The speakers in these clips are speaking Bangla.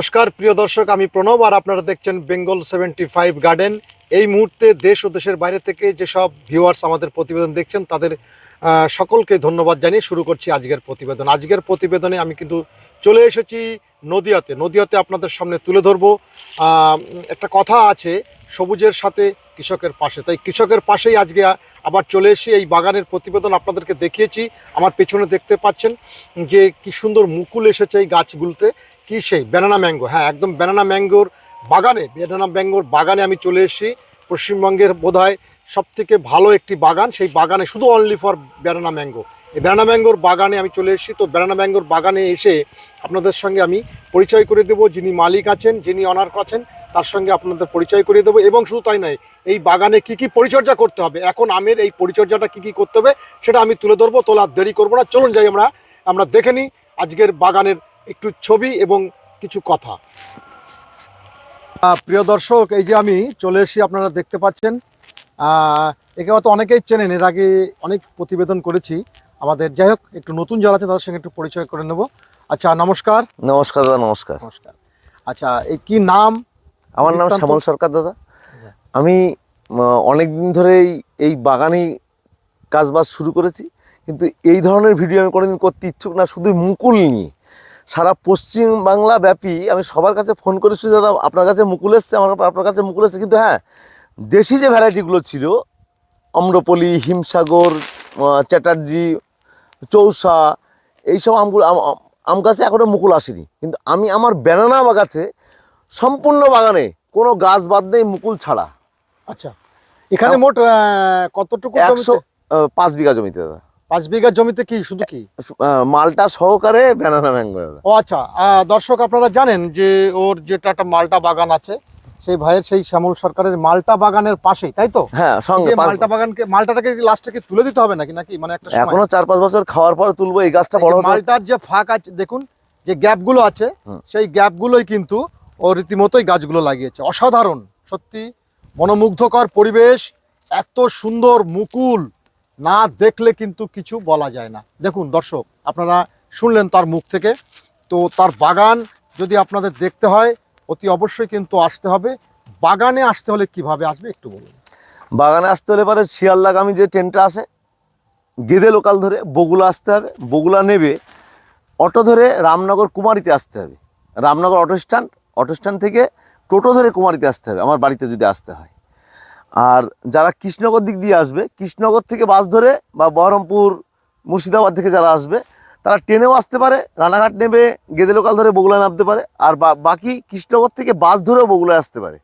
নমস্কার, প্রিয় দর্শক, আমি প্রণব আর আপনারা দেখছেন বেঙ্গল সেভেন্টি ফাইভ গার্ডেন। এই মুহূর্তে দেশ ও দেশের বাইরে থেকে যেসব ভিউয়ার্স আমাদের প্রতিবেদন দেখছেন, তাদের সকলকে ধন্যবাদ জানিয়ে শুরু করছি আজকের প্রতিবেদন। আজকের প্রতিবেদনে আমি কিন্তু চলে এসেছি নদিয়াতে। নদিয়াতে আপনাদের সামনে তুলে ধরবো। একটা কথা আছে, সবুজের সাথে কৃষকের পাশে। তাই কৃষকের পাশেই আজকে আবার চলে এসে এই বাগানের প্রতিবেদন আপনাদেরকে দেখিয়েছি। আমার পেছনে দেখতে পাচ্ছেন যে কি সুন্দর মুকুল এসেছে এই গাছগুলোতে। কি সেই? ব্যানানা ম্যাঙ্গো হ্যাঁ একদম ব্যানানা ম্যাঙ্গোর বাগানে ব্যানানা ম্যাঙ্গোর বাগানে আমি চলে এসেছি। পশ্চিমবঙ্গের বোধহয় সব থেকে ভালো একটি বাগান, সেই বাগানে শুধু অনলি ফর ব্যানানা ম্যাঙ্গো এই ব্যানানা ম্যাঙ্গোর বাগানে আমি চলে এসেছি, তো ব্যানানা ম্যাঙ্গোর বাগানে এসে আপনাদের সঙ্গে আমি পরিচয় করে দেবো। যিনি মালিক আছেন, যিনি অনার আছেন, তার সঙ্গে আপনাদের পরিচয় করে দেবো। এবং শুধু তাই নয়, এই বাগানে কি কি পরিচর্যা করতে হবে? এখন আমের এই পরিচর্যাটা কি কি করতে হবে? সেটা আমি তুলে ধরবো, তোলা দেরি করব না। চলুন যাই আমরা আমরা দেখে নিই আজকের বাগানের একটু ছবি এবং কিছু কথা। প্রিয় দর্শক এই যে আমি চলে এসি আপনারা দেখতে পাচ্ছেন। একে হয়তো অনেকেই চেনেন এর আগে অনেক প্রতিবেদন করেছি। আমাদের যাই হোক একটু নতুন যারা আছে তাদের সঙ্গে একটু পরিচয় করে নেব। আচ্ছা নমস্কার। নমস্কার দাদা নমস্কার। নমস্কার। আচ্ছা এই কি নাম? আমার নাম শ্যামল সরকার দাদা। আমি অনেক দিন ধরেই এই বাগানি কাজবাজ শুরু করেছি। কিন্তু এই ধরনের ভিডিও আমি কোনোদিন করতে ইচ্ছুক না শুধু মুকুল নিয়ে। সারা পশ্চিম বাংলা ব্যাপী আমি সবার কাছে ফোন করেছি দাদা আপনার কাছে মুকুল এসছে আমার আপনার কাছে মুকুল এসছে। কিন্তু হ্যাঁ দেশি যে ভ্যারাইটিগুলো ছিল আম্রপলি হিমসাগর চ্যাটার্জি চৌসা এইসব আমগুলো আম- আম- আম গাছে এখনও মুকুল আসেনি। কিন্তু আমি আমার ব্যানানা গাছে সম্পূর্ণ বাগানে কোনো গাছ বাদ নেই মুকুল ছাড়া। আচ্ছা এখানে মোট কতটুকু একশো পাঁচ বিঘা জমিতে দাদা। পাঁচ বিঘা জমিতে কি শুধু কি? মালটা সহকারে ব্যানানা ম্যাঙ্গো ও আচ্ছা দর্শক আপনারা জানেন যে ওর যেটা একটা মালটা বাগান আছে সেই ভাইয়ের সেই শ্যামল সরকারের মালটা বাগানের পাশেই তাই তো? হ্যাঁ সঙ্গে মালটা বাগানকে মালটাটাকে লাস্টে কি তুলে দিতে হবে নাকি নাকি মানে একটা এখনও চার পাঁচ বছর খাওয়ার পর তুলবো এই গাছটা বড় মালটার যে ফাঁক আছে দেখুন যে গ্যাপগুলো আছে সেই গ্যাপগুলোই কিন্তু ও রীতিমতোই গাছগুলো লাগিয়েছে। অসাধারণ সত্যি মনোমুগ্ধকর পরিবেশ এত সুন্দর মুকুল না দেখলে কিন্তু কিছু বলা যায় না। দেখুন, দর্শক, আপনারা শুনলেন তার মুখ থেকে। তো তার বাগান যদি আপনাদের দেখতে হয়, অতি অবশ্যই কিন্তু আসতে হবে। বাগানে আসতে হলে কীভাবে আসবে একটু বলুন। বাগানে আসতে হলে পরে শিয়ালদাগামী যে ট্রেনটা আসে, গেদে লোকাল ধরে বগুলা আসতে হবে। বগুলা নেবে, অটো ধরে রামনগর কুমারীতে আসতে হবে। Ramnagar auto stand auto stand থেকে টোটো ধরে কুমারীতে আসতে হবে, আমার বাড়িতে যদি আসতে হয়। আর যারা কৃষ্ণনগর দিক দিয়ে আসবে কৃষ্ণনগর থেকে বাস ধরে বা বহরমপুর মুর্শিদাবাদ থেকে যারা আসবে তারা ট্রেনেও আসতে পারে রানাঘাট নেবে গেদে লোকাল ধরে বগুলা নামতে পারে আর বা- বাকি কৃষ্ণনগর থেকে বাস ধরেও বগুলায় আসতে পারে।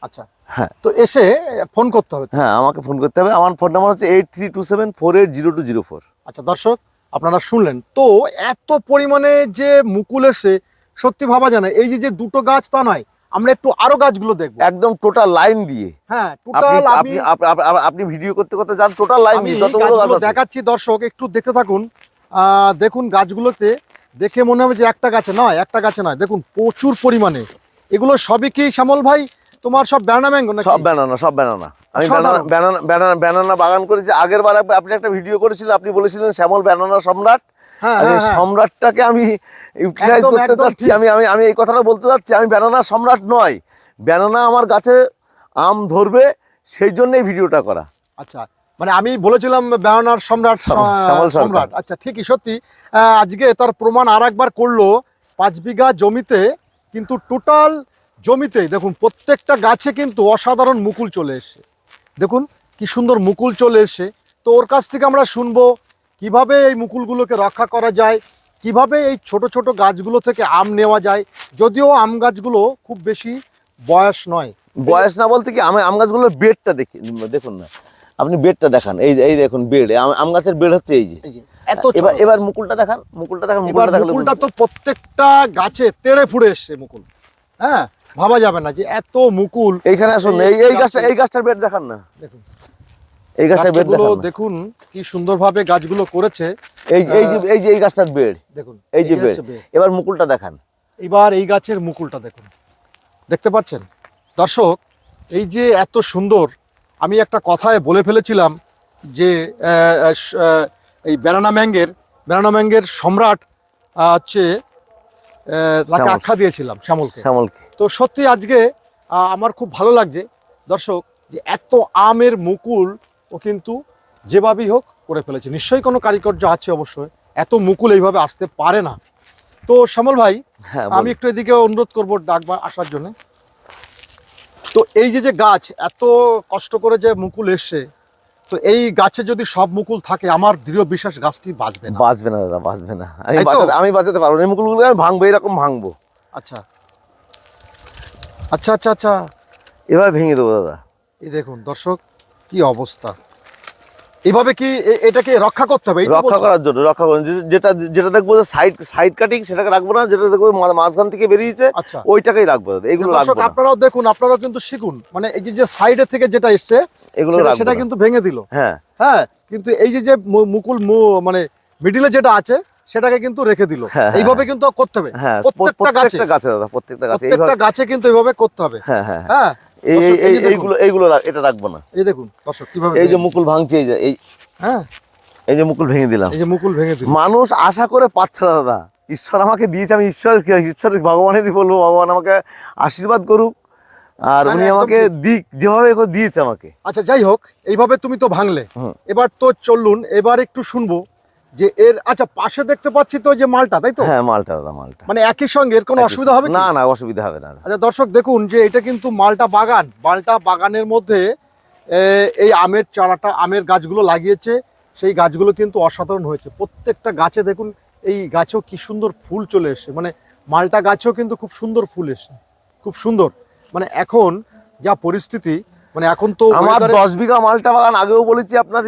আচ্ছা। হ্যাঁ। তো এসে ফোন করতে হবে হ্যাঁ আমাকে ফোন করতে হবে। আমার ফোন নাম্বার হচ্ছে eight three two seven four eight zero two zero four আচ্ছা দর্শক আপনারা শুনলেন। তো এত পরিমাণে যে মুকুল এসে সত্যি ভাবা যায় না। এই যে দুটো গাছ তা নয় আমরা একটু আরও গাছগুলো দেখব। একদম টোটাল লাইন দিয়ে। হ্যাঁ আপনি টোটাল আপনি আপ- আপ- আপ- আপনি ভিডিও করতে করতে যান টোটাল লাইন দিয়ে যতগুলো গাছ দেখাচ্ছি দর্শক একটু দেখতে থাকুন। আহ, দেখুন গাছগুলোতে দেখে মনে হবে যে একটা গাছে নয় একটা গাছে নয়। দেখুন প্রচুর পরিমাণে। এগুলো সবই কি শ্যামল ভাই? তোমার সব ব্যানা ম্যাঙ্গো না সব ব্যানানা সব ব্যানানা আমি। ব্যানানা ব্যানানা ব্যানানা ব্যানানা বাগান করেছি। আগের বার আপনি একটা ভিডিও করেছিলেন আপনি বলেছিলেন শ্যামল ব্যানানা সম্রাট। হ্যাঁ হ্যাঁ, হ্যাঁ। সম্রাটটাকে আমি ইউটিলাইজ করতে ঠিক। আমি আমি আমি এই কথাটা বলতে চাচ্ছি আমি ব্যানানা সম্রাট নয় ব্যানানা আমার গাছে আম ধরবে সেই জন্যই ভিডিওটা করা আচ্ছা মানে আমি বলেছিলাম বেড়ানার সম্রাট। সম্রাট আচ্ছা ঠিকই সত্যি আহ, আজকে তার প্রমাণ আর একবার করল পাঁচ বিঘা জমিতে কিন্তু টোটাল জমিতে দেখুন প্রত্যেকটা গাছে কিন্তু অসাধারণ মুকুল চলে এসছে দেখুন কি সুন্দর মুকুল চলে এসছে তো ওর কাছ থেকে আমরা শুনব কীভাবে এই মুকুলগুলোকে রক্ষা করা যায়? কীভাবে এই ছোট ছোট গাছগুলো থেকে আম নেওয়া যায়? যদিও আম গাছগুলো খুব বেশি বয়স নয়। বয়স না বলতে কি আমি আম গাছগুলোর বেডটা দেখি দেখুন না। আপনি বেডটা দেখান এই এই দেখুন বেড আম গাছের বেড হচ্ছে এই যে। এত এবার এবার মুকুলটা দেখান মুকুলটা দেখান মুকুলটা মুকুলটা তো প্রত্যেকটা গাছে তেড়ে ফুড়ে এসছে মুকুল। হ্যাঁ ভাবা যাবে না যে এত মুকুল। এইখানে আসুন এই এই গাছটা- এই গাছটার বেড দেখান না। দেখুন। এই গাছটার বেড দেখান। কি সুন্দরভাবে গাছগুলো করেছে। এই এই যে এই যে এই গাছটার বেড। দেখুন এই যে বেড। এবার মুকুলটা দেখান। এবার এই গাছের মুকুলটা দেখুন। দেখতে পাচ্ছেন? দর্শক এই যে এত সুন্দর আমি একটা কথায় বলে ফেলেছিলাম যে এই ব্যানানা ম্যাঙ্গের ব্যানানা ম্যাঙ্গের সম্রাট হচ্ছে তাকে আখ্যা দিয়েছিলাম শ্যামলকে। শ্যামলকে। তো সত্যি আজকে আমার খুব ভালো লাগছে দর্শক যে এত আমের মুকুল ও কিন্তু যেভাবেই হোক করে ফেলেছে। নিশ্চয়ই কোনো কারিকর্য আছে অবশ্যই। এত মুকুল এইভাবে আসতে পারে না। তো শ্যামল ভাই হ্যাঁ আমি একটু এদিকে অনুরোধ করব ডাকবার আসার জন্য। তো এই যে যে গাছ এত কষ্ট করে যে মুকুল এসছে তো এই গাছে যদি সব মুকুল থাকে আমার দৃঢ় বিশ্বাস গাছটি বাঁচবে না। বাঁচবে না দাদা বাঁচবে না। আমি বাঁচাতে আমি বাঁচাতে পারব না। এই মুকুলগুলো আমি ভাঙবো এরকম ভাঙবো। আচ্ছা। আচ্ছা আচ্ছা আচ্ছা। এভাবে ভেঙে দেবো দাদা। এই দেখুন দর্শক কি অবস্থা? এভাবে কি এটাকে রক্ষা করতে হবে? রক্ষা করার জন্য রক্ষা করার জন্য। যেটা যেটা দেখব সাইড সাইড কাটিং সেটাকে রাখব না যেটা দেখব মাঝখান থেকে বেরিয়েছে আচ্ছা। ওইটাকেই রাখব। এগুলো দর্শক আপনারাও দেখুন আপনারাও কিন্তু শিখুন। মানে এই যে যে সাইডে থেকে যেটা এসছে এগুলো সেটা-। কিন্তু ভেঙে দিল। হ্যাঁ। হ্যাঁ কিন্তু এই যে যে মুকুল মানে মিডিলে যেটা আছে সেটাকে কিন্তু রেখে দিল। হ্যাঁ, হ্যাঁ, এইভাবে কিন্তু করতে হবে। হ্যাঁ প্রত্যেকটা গাছে। গাছে দাদা প্রত্যেকটা গাছে। প্রত্যেকটা গাছে কিন্তু এইভাবে করতে হবে। হ্যাঁ। হ্যাঁ এইগুলো এইগুলো এটা রাখব না। এই দেখুন দর্শক কীভাবে এই যে মুকুল ভাঙছে এই যে এই হ্যাঁ। এই যে মুকুল ভেঙে দিলাম। এই যে মুকুল ভেঙে মানুষ আশা করে পাচ্ছে না দাদা। ঈশ্বর আমাকে দিয়েছে আমি ঈশ্বর ঈশ্বর ভগবানেরই বলব? ভগবান আমাকে আশীর্বাদ করুক আর না, না, উনি আমাকে দিক যেভাবে দিয়েছে আমাকে। আচ্ছা যাই হোক এইভাবে তুমি তো ভাঙলে। এবার তো চলুন এবার একটু শুনব। যে এর আচ্ছা পাশে দেখতে পাচ্ছি তো যে মালটা তাই তো? হ্যাঁ মালটা দাদা মালটা। মানে একই সঙ্গে এর কোনো অসুবিধা হবে না না অসুবিধা হবে না আচ্ছা দর্শক দেখুন যে এটা কিন্তু মালটা বাগান। মালটা বাগানের মধ্যে এই আমের চারাটা আমের গাছগুলো লাগিয়েছে। সেই গাছগুলো কিন্তু অসাধারণ হয়েছে। প্রত্যেকটা গাছে দেখুন এই গাছেও কি সুন্দর ফুল চলে এসছে। মানে মালটা গাছেও কিন্তু খুব সুন্দর ফুল এসছে। খুব সুন্দর। মানে এখন যা পরিস্থিতি মানে এখন তো আমার দশ বিঘা মালটা বাগান আগেও বলেছি আপনার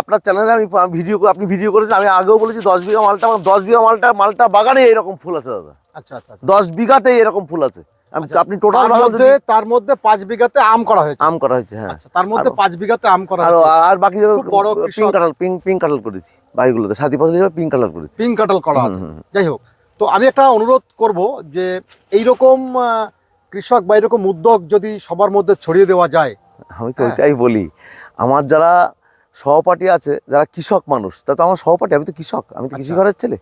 আপনার- চ্যানেলে আমি ভিডিও আপনি ভিডিও করেছেন আমি আগেও বলেছি দশ বিঘা মালটা বাগান দশ বিঘা মালটা মালটা বাগানে এরকম ফুল আছে দাদা। আচ্ছা আচ্ছা আচ্ছা। দশ বিঘাতে এরকম ফুল আছে। আমি- আচ্ছা, আপনি টোটাল মধ্যে তার মধ্যে পাঁচ বিঘাতে আম করা হয়েছে। আম করা হয়েছে হ্যাঁ। আচ্ছা তার মধ্যে পাঁচ বিঘাতে আম করা আর বাকি বড় পিঙ্ক। কাটাল পিঙ্ক পিঙ্ক কাটাল করেছি বাকিগুলোতে সাথী হিসেবে পিঙ্ক কাটাল করেছি। পিঙ্ক কাটাল করা আছে। যাই হোক তো আমি একটা অনুরোধ করব যে এইরকম আহ, কৃষক বা এরকম উদ্যোগ যদি সবার মধ্যে ছড়িয়ে দেওয়া যায়? আমি তো হ্যাঁ। ওইটাই বলি। আমার যারা সহপাঠী আছে যারা কৃষক মানুষ তা তো আমার সহপাঠী আমি তো কৃষক আমি তো কৃষি আচ্ছা। ঘরের ছেলে।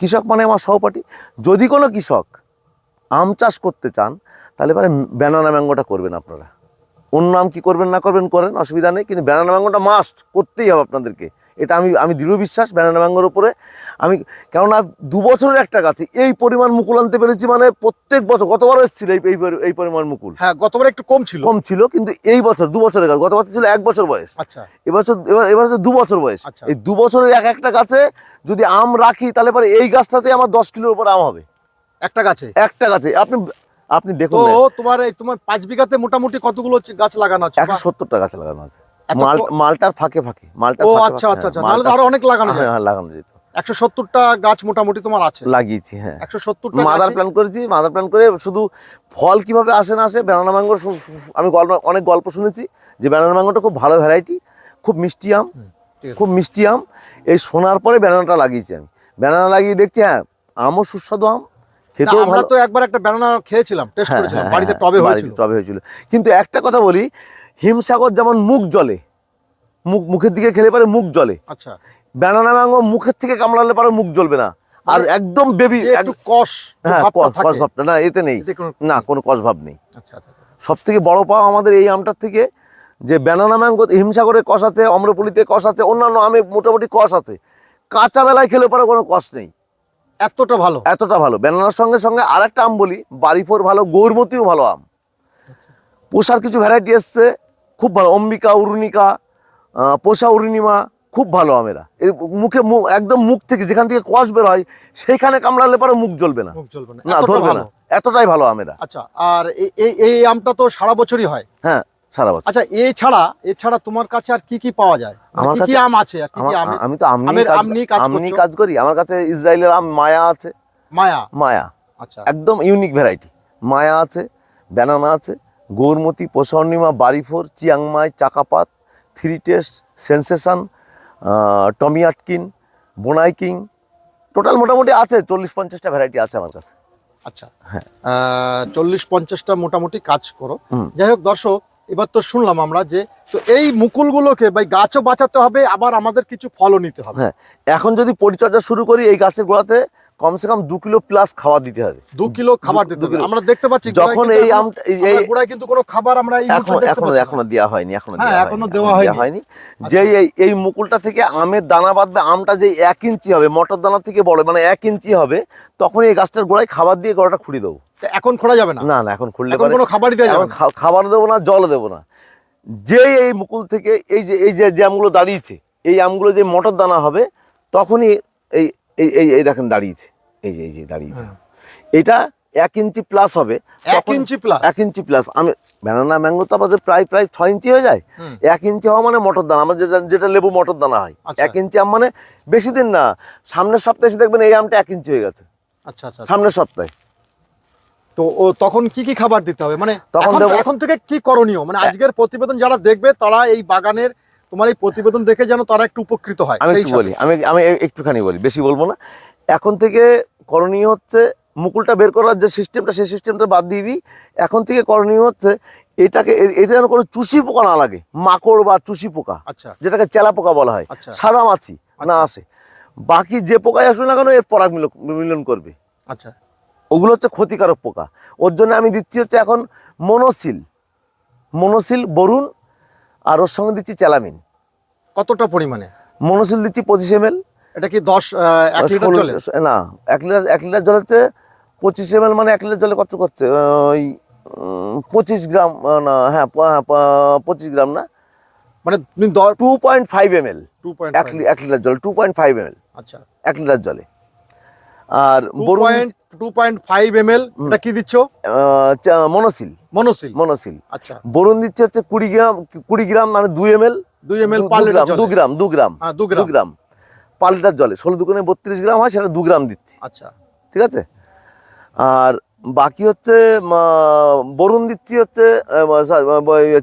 কৃষক মানে আমার সহপাঠী। যদি কোনো কৃষক আম চাষ করতে চান তাহলে এবারে ব্যানানা ম্যাঙ্গোটা করবেন আপনারা। অন্য আম কি করবেন না করবেন করেন অসুবিধা নেই কিন্তু ব্যানানা ম্যাঙ্গোটা মাস্ট করতেই হবে আপনাদেরকে। এটা আমি আমি দৃঢ় বিশ্বাস ব্যানানা ম্যাঙ্গোর উপরে আমি কেননা দু বছরের একটা গাছে এই পরিমাণ মুকুল আনতে পেরেছি মানে প্রত্যেক বছর গতবারও এসেছিল এই এই পরিমাণ মুকুল। হ্যাঁ গতবার একটু কম ছিল। কম ছিল কিন্তু এই বছর দু বছরের গাছ গত বছর ছিল এক বছর বয়স। আচ্ছা। এবছর এবার এবার হচ্ছে দু বছর বয়স। আচ্ছা। এই দু বছরের এক একটা গাছে যদি আম রাখি তাহলে পরে এই গাছটাতে আমার দশ কিলোর উপর আম হবে। একটা গাছে? একটা গাছে। আপনি আপনি দেখুন তো তোমার এই তোমার পাঁচ বিঘাতে মোটামুটি কতগুলো গাছ লাগানো আছে? একশো সত্তরটা গাছ লাগানো আছে। মালটার ফাঁকে ফাঁকে মালটা ও আচ্ছা আচ্ছা আচ্ছা। হ্যাঁ, মালটার- আরও অনেক লাগানো যায়। হ্যাঁ, লাগানো যেত। একশো সত্তরটা গাছ মোটামুটি তোমার আছে? লাগিয়েছি হ্যাঁ। একশো সত্তরটা মাদার প্ল্যান করেছি মাদার প্ল্যান করে শুধু ফল কীভাবে আসে না আসে ব্যানানা আমি গল্প অনেক গল্প শুনেছি যে ব্যানানা ম্যাঙ্গোটা খুব ভালো ভ্যারাইটি খুব মিষ্টি আম খুব মিষ্টি আম। এই শোনার পরে ব্যানানাটা লাগিয়েছি আমি। ব্যানানা লাগিয়ে দেখছি হ্যাঁ আমও সুস্বাদু আম খেতেও ভালো। তো একবার একটা ব্যানানা খেয়েছিলাম টেস্ট হ্যাঁ, করেছিলাম হ্যাঁ, বাড়িতে হ্যাঁ, টবে হয়েছিল। টবে হয়েছিল। কিন্তু একটা কথা বলি হিমসাগর যেমন মুখ জলে মুখ মুখের দিকে খেলে পারে মুখ জলে আচ্ছা। ব্যানানা ম্যাঙ্গো মুখের থেকে কামড়ালে পারে মুখ জ্বলবে না। আর মানে একদম বেবি একটু কষ হ্যাঁ ভাবটা না এতে নেই। না কোনো কস ভাব নেই। আচ্ছা আচ্ছা আচ্ছা। সব থেকে বড় পাওয়া আমাদের এই আমটার থেকে যে ব্যানানা ম্যাঙ্গো হিমসাগরে কষ আছে অম্রপলিতে কষ আছে অন্যান্য আমে মোটামুটি কষ আছে কাঁচা বেলায় খেলে পরে কোনো কষ নেই। এতটা ভালো? এতটা ভালো। ব্যানানার সঙ্গে সঙ্গে আর একটা আম বলি বাড়িফোর ভালো গৌরমতিও ভালো আম। পোষার কিছু ভ্যারাইটি এসছে খুব ভালো অম্বিকা আহ, পোষা অরুণিমা খুব ভালো আমেরা। এই মুখে মুখ একদম মুখ থেকে যেখান থেকে কষ বের হয় সেইখানে কামড়ালে পরে মুখ জ্বলবে না। জ্বলবে না। না ধরবে না। এতটাই ভালো আমেরা। আচ্ছা আর এই- এই আমটা তো সারা বছরই হয়? হ্যাঁ সারা বছর। আচ্ছা এই ছাড়া এছাড়া তোমার কাছে আর কি কি পাওয়া যায়? মানে আমার কাছে- আম আছে আর কি আমি তো আমনি কাজ করি। আমার কাছে ইসরায়েলের আম মায়া আছে। মায়া? মায়া। আচ্ছা। একদম ইউনিক ভ্যারাইটি মায়া আছে ব্যানানা আছে গৌরমতি পোষর্ণিমা বাড়িফোর Chiang Mai চাকাপাত three taste sensation Tommy Atkins বোনাই king total মোটামুটি আছে চল্লিশ পঞ্চাশটা ভ্যারাইটি আছে আমার কাছে। আচ্ছা। হ্যাঁ। চল্লিশ পঞ্চাশটা মোটামুটি কাজ করো। যাই হোক দর্শক এবার তো শুনলাম আমরা যে তো এই মুকুলগুলোকে ভাই গাছও বাঁচাতে হবে আবার আমাদের কিছু ফলও নিতে হবে। হ্যাঁ এখন যদি পরিচর্যা শুরু করি এই গাছের গোড়াতে কমসে কম দু কিলো প্লাস খাবার দিতে হবে। দু কিলো খাবার দিতে হবে। আমরা দেখতে পাচ্ছি যখন এই এই গোড়ায় কিন্তু কোনো খাবার আমরা এখনও এখনও। এখনও দেওয়া হয়নি এখনও হ্যাঁ, এখনও দেওয়া হয়নি। হয়নি। যেই এই এই মুকুলটা থেকে আমের দানা বাঁধবে আমটা যে এক ইঞ্চি হবে মটর দানা থেকে বড় মানে এক ইঞ্চি হবে তখন এই গাছটার গোড়ায় খাবার দিয়ে গোড়াটা খুঁড়ে দেবো। তো এখন খোলা যাবে না? না না এখন খুললে কোনো খাবারই দেওয়া যাবে না। খাবার দেবো না জল দেবো না। যেই এই মুকুল থেকে এই যে এই যে যে আমগুলো দাঁড়িয়েছে এই আমগুলো যে মটর দানা হবে তখনই এই এই এই এই দেখেন দাঁড়িয়েছে। এই যে এই যে দাঁড়িয়েছে। হ্যাঁ। এটা এক ইঞ্চি প্লাস হবে। এক ইঞ্চি প্লাস এক ইঞ্চি প্লাস আমি ব্যানানা ম্যাঙ্গো তো আমাদের প্রায় প্রায় ছয় ইঞ্চি হয়ে যায়। এক ইঞ্চি হওয়া মানে মটর দানা। আমার যেটা যেটা লেবু মটর দানা হয়। আচ্ছা। এক ইঞ্চি আম মানে বেশি দিন না। সামনের সপ্তাহে এসে দেখবেন এই আমটা এক ইঞ্চি হয়ে গেছে। আচ্ছা আচ্ছা সামনের সপ্তাহে। তো ও তখন কি কি খাবার দিতে হবে? মানে তখন এখন থেকে কি করণীয়? মানে আজকের প্রতিবেদন যারা দেখবে তারা এই বাগানের তোমার এই প্রতিবেদন দেখে যেন তারা একটু উপকৃত হয় আমি একটু বলি আমি আমি একটুখানি বলি বেশি বলব না। এখন থেকে করণীয় হচ্ছে মুকুলটা বের করার যে সিস্টেমটা সেই সিস্টেমটা বাদ দিয়ে দিই। এখন থেকে করণীয় হচ্ছে এটাকে এতে যেন কোনো চুষি পোকা না লাগে মাকড় বা চুষি পোকা আচ্ছা। যেটাকে চেলা পোকা বলা হয় আচ্ছা। সাদা মাছি না আসে। বাকি যে পোকাই আসুক না কেন এর পরাগ মিল- মিলন করবে। আচ্ছা। ওগুলো হচ্ছে ক্ষতিকারক পোকা। ওর জন্য আমি দিচ্ছি হচ্ছে এখন মনোসিল মনোসিল বরুণ আর ওর সঙ্গে দিচ্ছি চ্যালামিন কতটা পরিমাণে? মনোসিল দিচ্ছি পঁচিশ এম এটা কি দশ এক লিটার না এক লিটার এক লিটার জল হচ্ছে পঁচিশ এম মানে এক লিটার জলে কত করছে? ওই পঁচিশ গ্রাম না হ্যাঁ হ্যাঁ, পঁচিশ গ্রাম না। মানে তুমি two point five ML two two point এক লিটার জল two point five M L আচ্ছা। এক লিটার জলে। আর point two point five ML এল এটা কি দিচ্ছ? মনোসিল। মনোসিল। মনোসিল। আচ্ছা। বরুণ দিচ্ছে হচ্ছে কুড়ি গ্রাম কুড়ি গ্রাম মানে দুই এম এল দুই এম এল দু গ্রাম দু গ্রাম হ্যাঁ দু দু গ্রাম। গ্রাম পার লিটার জলে। ষোলো দুগুণে বত্রিশ গ্রাম হয় সেটা দু গ্রাম দিচ্ছি। আচ্ছা। ঠিক আছে? আর বাকি হচ্ছে বরুণ দিচ্ছি হচ্ছে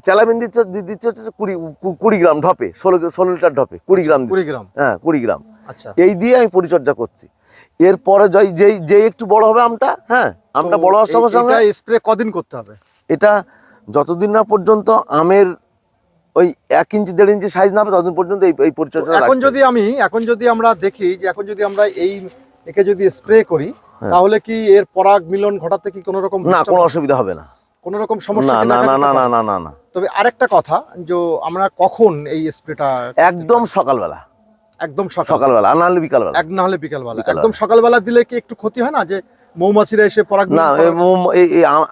চ্যালামিন দিচ্ছে দিচ্ছে হচ্ছে কুড়ি কুড়ি গ্রাম ঢপে ষোলো ষোলো লিটার ঢপে কুড়ি গ্রাম কুড়ি গ্রাম। হ্যাঁ কুড়ি গ্রাম। আচ্ছা। এই দিয়ে আমি পরিচর্যা করছি। এরপরে যেই যেই যেই একটু বড় হবে আমটা হ্যাঁ আমটা বড় হওয়ার সঙ্গে সঙ্গে স্প্রে কদিন করতে হবে? এটা যতদিন না পর্যন্ত আমের ওই এক ইঞ্চি দেড় ইঞ্চি সাইজ না হবে ততদিন পর্যন্ত এই এই পরিচর্যা এখন যদি আমি এখন যদি আমরা দেখি যে এখন যদি আমরা এই একে যদি স্প্রে করি হ্যাঁ। তাহলে কি এর পরাগ মিলন ঘটাতে কি কোনো রকম না কোনো অসুবিধা হবে না। কোনো রকম সমস্যা না না না না না না না না। তবে আরেকটা কথা যে আমরা কখন এই স্প্রেটা একদম সকালবেলা। একদম সকালবেলা আর নাহলে বিকালবেলা। এক না হলে বিকালবেলা। একদম সকালবেলা দিলে কি একটু ক্ষতি হয় না যে মৌমাছিরা এসে পরাগ না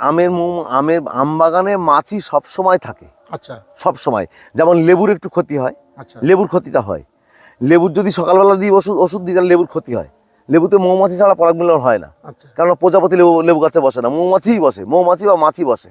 আমের মোম আমের আম বাগানে মাছি সব সময় থাকে। আচ্ছা। সব সময়। যেমন লেবুর একটু ক্ষতি হয় আচ্ছা। লেবুর ক্ষতিটা হয়। লেবুর যদি সকালবেলা দিই ওষুধ ওষুধ দিই তাহলে লেবুর ক্ষতি হয়। লেবুতে মৌমাছি ছাড়া পরাগ মিলন হয় না। আচ্ছা। কারণ প্রজাপতি লেবু লেবু গাছে বসে না মৌমাছিই বসে মৌমাছি বা মাছি বসে।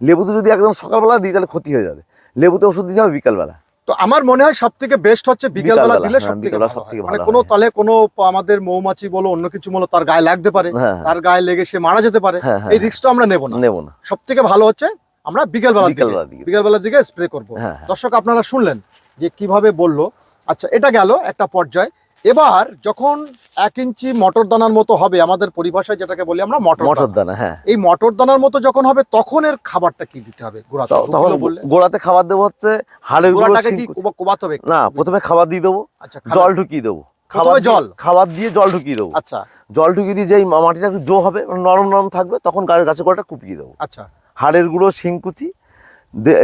লেবুতে যদি একদম সকালবেলা দিই তাহলে ক্ষতি হয়ে যাবে। লেবুতে ওষুধ দিতে হবে বিকালবেলা। তো আমার মনে হয় সব থেকে বেস্ট হচ্ছে বিকেলবেলা দিলে হ্যাঁ, সব থেকে হয়। মানে কোনো হয়। তাহলে কোনো আমাদের মৌমাছি বলো অন্য কিছু বলো তার গায়ে লাগতে পারে। হ্যাঁ তার গায়ে লেগে সে মারা যেতে পারে। হ্যাঁ, হ্যাঁ, এই রিস্কটা আমরা নেব না। নেব না। সব থেকে ভালো হচ্ছে আমরা বিকেলবেলা বিকেলবেলার দিকে। বিকেলবেলার দিকে স্প্রে করব। হ্যাঁ, হ্যাঁ। দর্শক আপনারা শুনলেন যে কীভাবে বলল। আচ্ছা এটা গেল একটা পর্যায়। এবার যখন এক ইঞ্চি মটর দানার মতো হবে আমাদের পরিভাষায় যেটাকে বলি আমরা মটর মটর দানা। হ্যাঁ। এই মটর দানার মতো যখন হবে তখন এর খাবারটা কি দিতে হবে গোড়া ত- তখন গোড়াতে খাবার দেবো হচ্ছে হাড়ের গুঁড়ো গোড়াটাকে কি কোবাতে হবে না প্রথমে খাবার দিয়ে দেবো। আচ্ছা জল ঢুকিয়ে দেবো। খাবার জল? খাবার দিয়ে জল ঢুকিয়ে দেবো। আচ্ছা। জল ঢুকিয়ে দিয়ে যেই মাটিটা একটু জো হবে নরম নরম থাকবে তখন গাছের গোড়াটা কুপিয়ে দেবো। আচ্ছা। হাড়ের গুঁড়ো শিংকুচি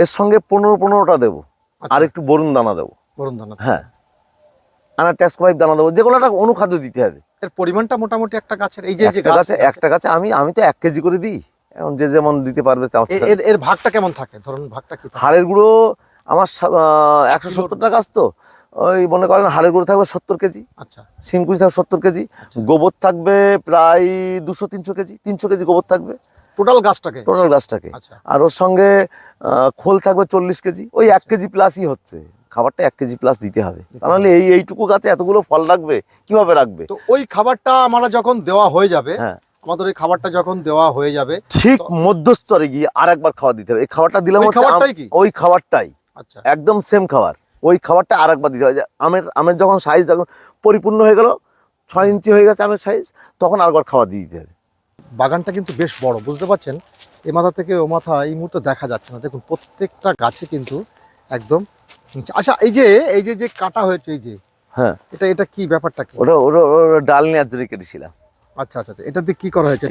এর সঙ্গে পনেরো পনেরোটা দেবো। আচ্ছা। আর একটু বরুণ দানা দেবো। বরুণ দানা হ্যাঁ। আনা ট্যাক্স পাইপ দানা দেবো। যে কোনো একটা অনুখাদ্য দিতে হবে। এর পরিমাণটা মোটামুটি একটা গাছের এই যে গাছ একটা গাছে আমি আমি তো এক কেজি করে দিই। এখন যে যেমন দিতে পারবে এর এর ভাগটা কেমন থাকে? ধরুন ভাগটা কি হাড়ের গুঁড়ো আমার একশো সত্তরটা গাছ তো। ওই মনে করেন হাড়ের গুঁড়ো থাকবে সত্তর কেজি। আচ্ছা। শিংকুচি থাকবে সত্তর কেজি। আচ্ছা। গোবর থাকবে প্রায় দুশো তিনশো কেজি। তিনশো কেজি গোবর থাকবে। টোটাল গাছটাকে? টোটাল গাছটাকে। আচ্ছা। আর ওর সঙ্গে খোল থাকবে চল্লিশ কেজি। ওই এক কেজি প্লাসই হচ্ছে। খাবারটা এক কেজি প্লাস দিতে হবে। তাহলে এই এইটুকু গাছে এতগুলো ফল রাখবে কীভাবে রাখবে? তো ওই খাবারটা আমরা যখন দেওয়া হয়ে যাবে হ্যাঁ। আমাদের ওই খাবারটা যখন দেওয়া হয়ে যাবে ঠিক মধ্যস্তরে গিয়ে আর একবার খাবার দিতে হবে। এই খাবারটা দিলাম ওই খাবারটাই আচ্ছা। একদম সেম খাবার। ওই খাবারটা আর একবার দিতে হবে। আমের আমের যখন সাইজ যখন পরিপূর্ণ হয়ে গেল ছয় ইঞ্চি হয়ে গেছে আমের সাইজ তখন আরেকবার খাবার দিয়ে দিতে হবে। বাগানটা কিন্তু বেশ বড় বুঝতে পারছেন? এ মাথা থেকে ও মাথা এই মুহূর্তে দেখা যাচ্ছে না। দেখুন প্রত্যেকটা গাছে কিন্তু একদম আচ্ছা এই যে এই যে যে কাটা হয়েছে এই যে হ্যাঁ। এটা এটা কি ব্যাপারটা কি? ওটা ওটা ডাল নেওয়ার জন্য কেটেছিলাম আচ্ছা আচ্ছা আচ্ছা। এটা দিয়ে কি করা হয়েছে?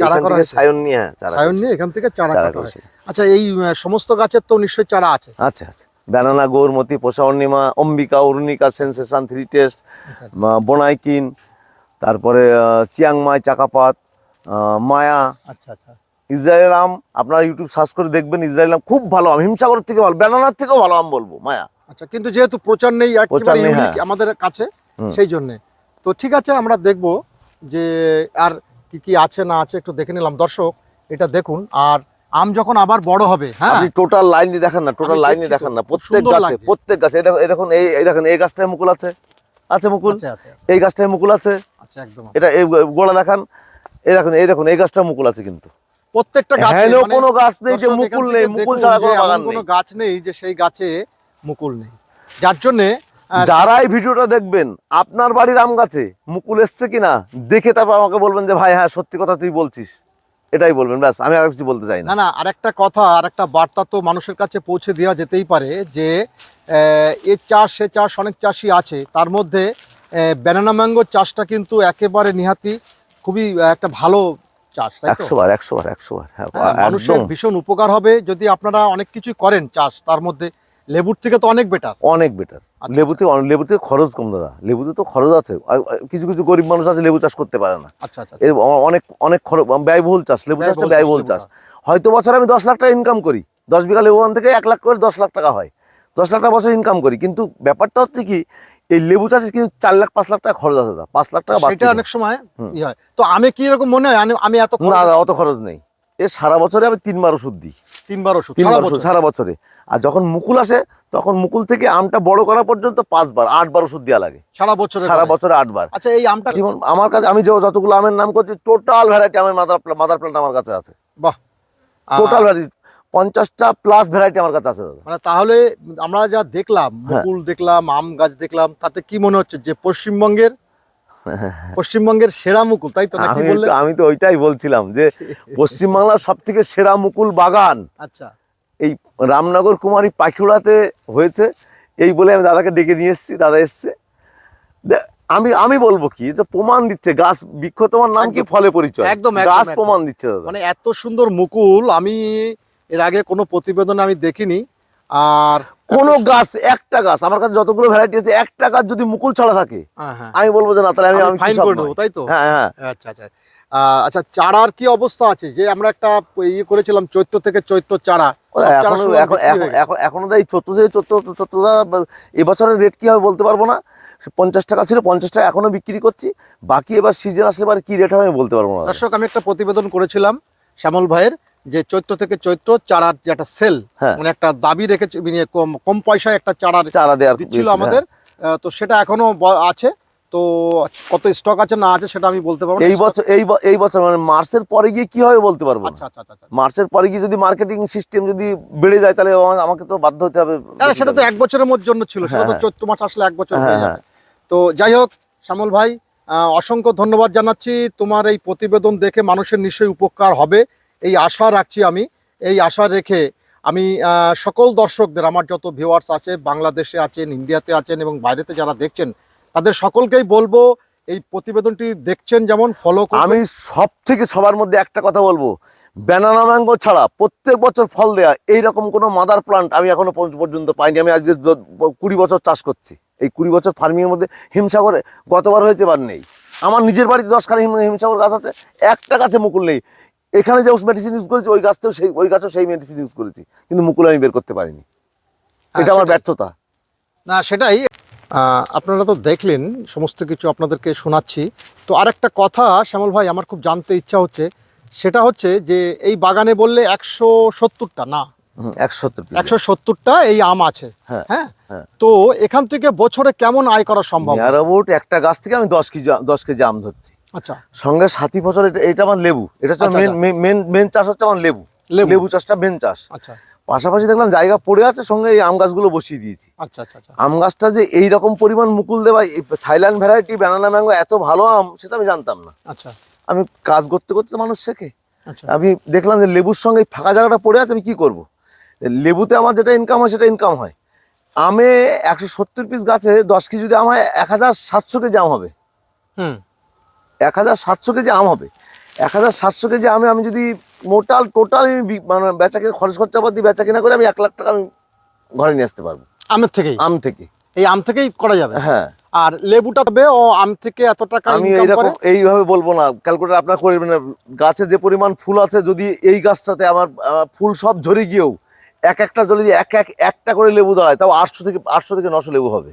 চারা করা? সায়ন নিয়ে হ্যাঁ, চারা সায়ন নিয়ে এখান থেকে চারা কাটা আচ্ছা এই সমস্ত গাছের তো নিশ্চয়ই চারা আছে? আচ্ছা আচ্ছা ব্যানানা গৌরমতি পোষা অর্ণিমা Ambika Arunika sensation three taste বোনাইকিন তারপরে চিয়াংমাই চাকাপাত মায়া আচ্ছা আচ্ছা। ইসরায়েল আম আপনারা ইউটিউব সার্চ করে দেখবেন ইসরায়েল আম খুব ভালো আম। হিমসাগর থেকে ভালো ব্যানানার থেকেও ভালো আম বলব মায়া। আচ্ছা কিন্তু যেহেতু প্রচার নেই প্রচার একেবারে নেই, ইউনিক হ্যাঁ। আমাদের কাছে সেই জন্য। তো ঠিক আছে আমরা দেখব যে আর কি কি আছে না আছে একটু দেখে নিলাম। দর্শক এটা দেখুন আর আম যখন আবার বড় হবে হ্যাঁ। আপনি টোটাল লাইন দিয়ে দেখেন না টোটাল লাইন দিয়ে দেখেন না প্রত্যেক গাছে প্রত্যেক গাছে। এই দেখুন এই দেখুন এই এই দেখুন এই গাছটায় মুকুল আছে। আছে মুকুল? এই গাছটায় মুকুল আছে। আচ্ছা একদম এটা এই গোড়া দেখান। এই দেখুন এই দেখুন এই গাছটা মুকুল আছে কিন্তু। প্রত্যেকটা গাছে হেন মানে কোনো গাছ নেই যে মুকুল নেই মুকুল ছাড়া কোনো এমন বাগান কোনো গাছ নেই যে সেই গাছে মুকুল নেই। যার জন্যে যারা এই ভিডিওটা দেখবেন আপনার বাড়ির আম গাছে মুকুল এসছে কিনা দেখে তারপর আমাকে বলবেন যে ভাই হ্যাঁ সত্যি কথা তুই বলছিস। এটাই বলবেন ব্যাস আমি আর কিছু বলতে চাই না। না কথা আরেকটা বার্তা তো মানুষের কাছে পৌঁছে দেওয়া যেতেই পারে যে আহ, এ চাষ সে চাষ অনেক চাষই আছে। তার মধ্যে ব্যানানা ম্যাঙ্গোর চাষটা কিন্তু একেবারে নিহাতি খুবই একটা ভালো চাষ? একশো বার একশো বার একশো বার হ্যাঁ হ্যাঁ, মানুষের ভীষণ উপকার হবে যদি আপনারা অনেক কিছুই করেন চাষ তার মধ্যে লেবুর থেকে তো অনেক বেটার অনেক বেটার আচ্ছা। লেবুতে অন- লেবুতে খরচ কম দাদা। লেবুতে তো খরচ আছে। কিছু কিছু গরিব মানুষ আছে লেবু চাষ করতে পারে না। আচ্ছা আচ্ছা অনেক অনেক খরচ ব্যয়বহুল চাষ লেবু চাষটা ব্যয়বহুল চাষ হয়তো বছর আমি দশ লাখ টাকা ইনকাম করি। দশ বিঘা লেবু থেকে এক লাখ করে দশ লাখ টাকা হয়। দশ লাখ টাকা বছর ইনকাম করি। কিন্তু ব্যাপারটা হচ্ছে কি এই লেবু চাষে কিন্তু চার লাখ পাঁচ লাখ টাকা খরচ আছে দাদা। পাঁচ লাখ টাকা সেটা বাড়ছে অনেক সময় হয়। তো আমি কি এরকম মনে হয়? আমি- এত না অত খরচ নেই। এ সারা বছরে আমি তিনবার ওষুধ দিই। তিনবার ওষুধ সারা তিনবার বছর? ওষুধ সারা বছরে। আর যখন মুকুল আসে তখন মুকুল থেকে আমটা বড় করা পর্যন্ত পাঁচবার আটবার ওষুধ দেওয়া লাগে। সারা বছরে সারা? বছরে আটবার। আচ্ছা এই আমটা যেমন আমার কাছে আমি যে যতগুলো আমের নাম করছি টোটাল ভ্যারাইটি আমার মাদার মাদার প্ল্যান্ট আমার কাছে আছে। বাহ। টোটাল ভ্যারাইটি পঞ্চাশটা প্লাস ভ্যারাইটি আমার কাছে আছে মানে তাহলে আমরা যা দেখলাম হ্যাঁ। মুকুল দেখলাম আম গাছ দেখলাম তাতে কি মনে হচ্ছে? যে পশ্চিমবঙ্গের পশ্চিমবঙ্গের সেরা মুকুল তাই তো নাকি আমি বললে তো- আমি তো ওইটাই বলছিলাম যে পশ্চিমবাংলার সব থেকে সেরা মুকুল বাগান। আচ্ছা। এই রামনগর কুমারী পাখিউড়াতে হয়েছে। এই বলে আমি দাদাকে ডেকে নিয়ে এসেছি দাদা এসছে। আমি আমি বলব কি এটা প্রমাণ দিচ্ছে গাছ বৃক্ষ তোমার নাম কি? ফলে পরিচয়। একদম, গাছ প্রমাণ দিচ্ছে মানে এত সুন্দর মুকুল আমি এর আগে কোনো প্রতিবেদন আমি দেখিনি। আর কোন গাছ একটা গাছ আমার কাছে যতগুলো ভ্যারাইটি আছে একটা গাছ যদি মুকুল ছাড়া থাকে হ্যাঁ হ্যাঁ। আমি বলব যে না তাহলে আমি আমি ফাইন করে। নেব তাই তো? হ্যাঁ হ্যাঁ। আচ্ছা আচ্ছা। আচ্ছা চারার কি অবস্থা আছে? যে আমরা একটা ইয়ে করেছিলাম চৈত্র থেকে চৈত্র চারা। এখনও তাই চোদ্দ থেকে চোদ্দ এবছরের রেট কি হবে বলতে পারব না। পঞ্চাশ টাকা ছিল পঞ্চাশ টাকা এখনও বিক্রি করছি। বাকি এবার সিজন আসলে এবার কি রেট হবে আমি বলতে পারব না। দর্শক আমি একটা প্রতিবেদন করেছিলাম শ্যামল ভাইয়ের। যে চৈত্র থেকে চৈত্র চারার যে একটা সেল হ্যাঁ। মানে একটা দাবি রেখেছে মানে কম কম পয়সায় একটা চারার চারা বেশি, হ্যাঁ। আমাদের। আহ, তো সেটা এখনও আছে। তো কত স্টক আছে না আছে সেটা আমি বলতে পারব এই বছর এই এই বছর মানে মার্চের পরে গিয়ে কি হবে বলতে পারব আচ্ছা আচ্ছা আচ্ছা আচ্ছা। মার্চের পরে গিয়ে যদি মার্কেটিং সিস্টেম যদি বেড়ে যায় তাহলে আমাকে তো বাধ্য হতে হবে। সেটা তো এক বছরের মধ্যে জন্য ছিল সেটা তো হ্যাঁ, চৈত্র মাস আসলে এক বছর হ্যাঁ, হয়ে। যাবে। তো যাই হোক শ্যামল ভাই আহ, অসংখ্য ধন্যবাদ জানাচ্ছি। তোমার এই প্রতিবেদন দেখে মানুষের নিশ্চয়ই উপকার হবে। এই আশা রাখছি আমি, এই আশা রেখে আমি সকল দর্শকদের, আমার যত ভিউয়ার্স আছে, বাংলাদেশে আছেন, ইন্ডিয়াতে আছেন এবং বাইরেতে যারা দেখছেন, তাদের সকলকেই বলব, এই প্রতিবেদনটি দেখছেন যেমন ফলো আমি সব থেকে সবার মধ্যে একটা কথা বলব ব্যানানা ম্যাঙ্গো ছাড়া প্রত্যেক বছর ফল দেয়া, এইরকম কোনো মাদার প্লান্ট আমি এখনও পর্যন্ত পাইনি, আমি আজকে কুড়ি বছর চাষ করছি। এই কুড়ি বছর ফার্মিংয়ের মধ্যে হিমসাগরে গতবার হয়েছে এবার নেই। আমার নিজের বাড়িতে দশখানা হিম, হিমসাগর গাছ আছে, একটা গাছে মুকুল নেই। এখানে যে মেডিসিন ইউজ করেছি ওই গাছতেও সেই ওই গাছেও সেই মেডিসিন ইউজ করেছি। কিন্তু মুকুল আমি বের করতে পারিনি। এটা আমার ব্যর্থতা। না সেটাই। আপনারা তো দেখলেন সমস্ত কিছু আপনাদেরকে শোনাচ্ছি। তো আরেকটা কথা শ্যামল ভাই আমার খুব জানতে ইচ্ছা হচ্ছে। সেটা হচ্ছে যে এই বাগানে বললে একশো সত্তরটা না? একশো সত্তরটা এই আম আছে। হ্যাঁ, হ্যাঁ? হ্যাঁ। তো এখান থেকে বছরে কেমন আয় করা সম্ভব? একটা গাছ থেকে আমি দশ কেজি দশ কেজি আম ধরছি। আচ্ছা। সঙ্গে সাথী ফসল এটা আমার লেবু। এটা হচ্ছে আচ্ছা, মেন মেন মেন চাষ হচ্ছে আমার লেবু। লেবু। চাষটা মেন চাষ। আচ্ছা। পাশাপাশি দেখলাম জায়গা পড়ে আছে সঙ্গে এই আম গাছগুলো বসিয়ে দিয়েছি। আচ্ছা আচ্ছা আচ্ছা। আম গাছটা যে এই রকম পরিমাণ মুকুল দেওয়া থাইল্যান্ড ভ্যারাইটি ব্যানানা ম্যাঙ্গো এত ভালো আম সেটা আমি জানতাম না। আচ্ছা। আমি কাজ করতে করতে তো মানুষ শেখে। আচ্ছা। আমি দেখলাম যে লেবুর সঙ্গে ফাঁকা জায়গাটা পড়ে আছে আমি কি করব? লেবুতে আমার যেটা ইনকাম হয় সেটা ইনকাম হয়। আমে একশো সত্তর পিস গাছে দশ কেজি যদি আম হয় এক হাজার সাতশো কেজি আম হবে। হুম। এক হাজার সাতশো কেজি আম হবে। এক হাজার সাতশো কেজি আমে আমি যদি মোটাল টোটাল আমি মানে বেচা কিনা খরচ খরচা বাদ দিয়ে বেচা কিনা করে আমি এক লাখ টাকা আমি ঘরে নিয়ে আসতে পারব। আমের থেকেই? আম থেকে। এই আম থেকেই করা যাবে? হ্যাঁ। আর লেবুটা তবে ও আম থেকে এত টাকা আমি এইরকম এইভাবে বলব না। ক্যালকুলেটর আপনার করবেন গাছে যে পরিমাণ ফুল আছে যদি এই গাছটাতে আমার ফুল সব ঝরে গিয়েও এক একটা যদি এক এক একটা করে লেবু দাঁড়ায় তাও আটশো থেকে আটশো থেকে নশো লেবু হবে।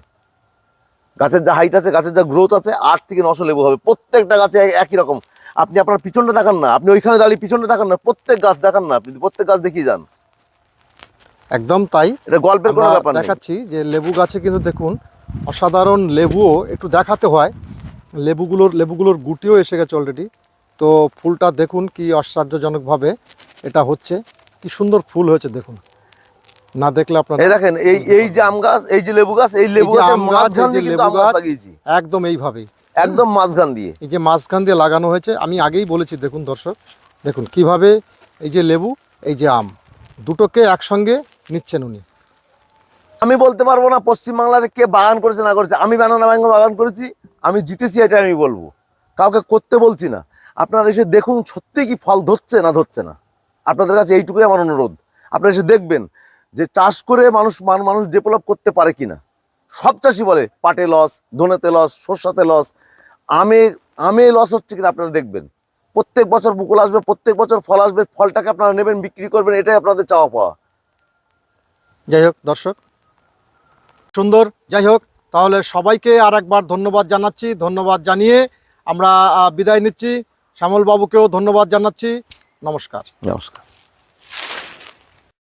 গাছের যা হাইট আছে গাছের যা গ্রোথ আছে আট থেকে নশো লেবু হবে। প্রত্যেকটা গাছে একই রকম। আপনি আপনার পিছনটা দেখান না। আপনি ওইখানে দাঁড়িয়ে পিছনটা দেখান না। প্রত্যেক গাছ দেখান না। আপনি প্রত্যেক গাছ দেখিয়ে যান। একদম তাই। এটা গল্পের কোনো ব্যাপার দেখাচ্ছি যে লেবু গাছে কিন্তু দেখুন অসাধারণ লেবুও একটু দেখাতে হয়। লেবুগুলোর লেবুগুলোর গুটিও এসে গেছে অলরেডি তো ফুলটা দেখুন কি আশ্চর্যজনকভাবে এটা হচ্ছে। কি সুন্দর ফুল হয়েছে দেখুন। না দেখলে আপনার এই দেখেন এই এই যে আম গাছ এই যে লেবু গাছ এই লেবু গাছের মাঝখান দিয়ে কিন্তু আম গাছ। লাগিয়েছি। একদম এইভাবেই একদম মাঝখান দিয়ে। এই যে মাঝখান দিয়ে লাগানো হয়েছে আমি আগেই বলেছি দেখুন দর্শক দেখুন কীভাবে এই যে লেবু এই যে আম দুটোকে একসঙ্গে নিচ্ছেন উনি। আমি বলতে পারব না পশ্চিমবাংলাতে কে বাগান করেছে না করেছে। আমি বানানা ব্যাঙ্গ বাগান করেছি আমি জিতেছি এটা আমি বলব। কাউকে করতে বলছি না। আপনারা এসে দেখুন সত্যি কি ফল ধরছে না ধরছে না। আপনাদের কাছে এইটুকুই আমার অনুরোধ। আপনারা এসে দেখবেন যে চাষ করে মানুষ মান- মানুষ ডেভেলপ করতে পারে কিনা। সব চাষি বলে পাটে লস ধনেতে লস সর্ষাতে লস আমে আমে লস হচ্ছে কিনা আপনারা দেখবেন। প্রত্যেক বছর মুকুল আসবে প্রত্যেক বছর ফল আসবে ফলটাকে আপনারা নেবেন বিক্রি করবেন এটাই আপনাদের চাওয়া পাওয়া। যাই হোক দর্শক। সুন্দর যাই হোক তাহলে সবাইকে আর একবার ধন্যবাদ জানাচ্ছি ধন্যবাদ জানিয়ে আমরা বিদায় নিচ্ছি। শ্যামল বাবুকেও ধন্যবাদ জানাচ্ছি। নমস্কার। নমস্কার।